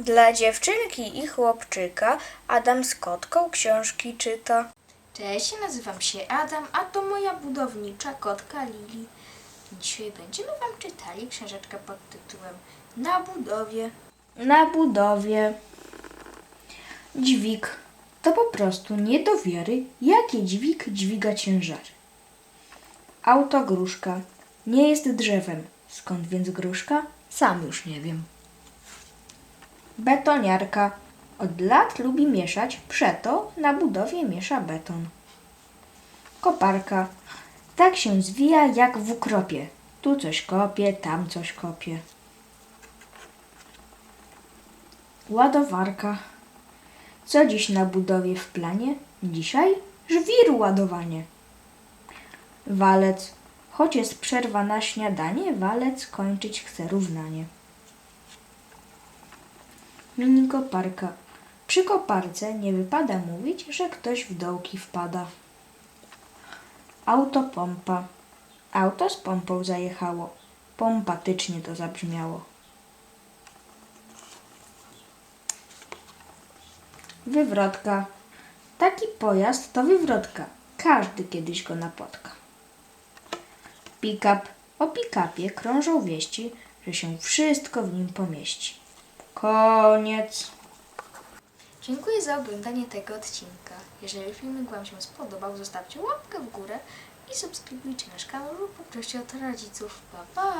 Dla dziewczynki i chłopczyka Adam z kotką książki czyta. Cześć, nazywam się Adam, a to moja budownicza kotka Lili. Dzisiaj będziemy Wam czytali książeczkę pod tytułem Na budowie. Na budowie. Dźwig. To po prostu nie do wiary, jakie dźwig dźwiga ciężary. Autogruszka. Nie jest drzewem. Skąd więc gruszka? Sam już nie wiem. Betoniarka. Od lat lubi mieszać, przeto na budowie miesza beton. Koparka. Tak się zwija jak w ukropie. Tu coś kopie, tam coś kopie. Ładowarka. Co dziś na budowie w planie? Dzisiaj żwir ładowanie. Walec. Choć jest przerwa na śniadanie, walec kończyć chce równanie. Mini koparka. Przy koparce nie wypada mówić, że ktoś w dołki wpada. Autopompa. Auto z pompą zajechało. Pompatycznie to zabrzmiało. Wywrotka. Taki pojazd to wywrotka. Każdy kiedyś go napotka. Pick-up. O pick-upie krążą wieści, że się wszystko w nim pomieści. Koniec. Dziękuję za oglądanie tego odcinka. Jeżeli filmik Wam się spodobał, zostawcie łapkę w górę i subskrybujcie nasz kanał lub poproście o to rodziców. Pa, pa!